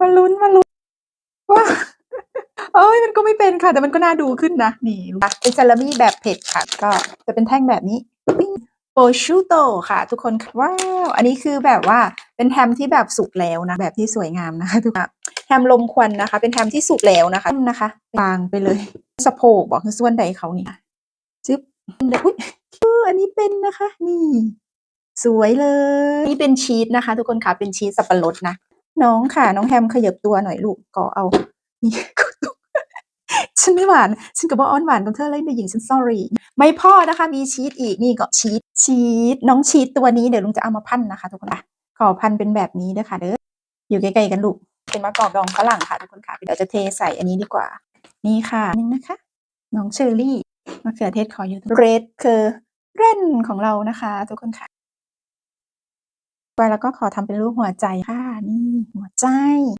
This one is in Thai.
มาลุ้นมาลุ้นว่าเอ้ยมันก็ไม่เป็นค่ะ แต่มันก็น่าดูขึ้นนะ นี่ค่ะเป็นซาลามี่แบบเผ็ดค่ะ ก็จะเป็นแท่งแบบนี้โปชูโตค่ะ ทุกคนค่ะว้าวอันนี้คือแบบว่าเป็นแฮมที่แบบสุกแล้วนะ แบบที่สวยงามนะคะทุกคนแฮมลมควันนะคะ เป็นแฮมที่สุกแล้วนะคะนะคะวางไปเลยสะโพกบอกคือส่วนใดเขานี่จึ๊บเดี๋ยวอุ๊ยเอออันนี้เป็นนะคะ นี่ สวยเลย นี่เป็นชีสนะคะ ทุกคนค่ะเป็นชีสสับปะรดนะ น้องค่ะ น้องแฮมขยับตัวหน่อยลูกก็เอา นี่ฉันไม่หวาน ฉันกับว่าอ้อนหวานกับเธอเลยในหญิงฉัน sorry ไม่พ่อนะคะ มีชีสอีกนี่ก็ชีสชีสน้องชีสตัวนี้เดี๋ยวลุงจะเอามาพันนะคะทุกคนค่ะขอพันเป็นแบบนี้ด้อค่ะเด้ออยู่ใกล้ๆกันลูกเป็นมะกอกดองฝรั่งค่ะทุกคนค่ะเดี๋ยวจะเทใส่อันนี้ดีกว่า นี่ค่ะนึงนะคะ น้องเชอรี่มะเขือเทศขออยู่เรดคือเร่นของเรานะคะ ทุกคนค่ะไปแล้วก็ขอทำเป็นรูปหัวใจค่ะนี่ ใจ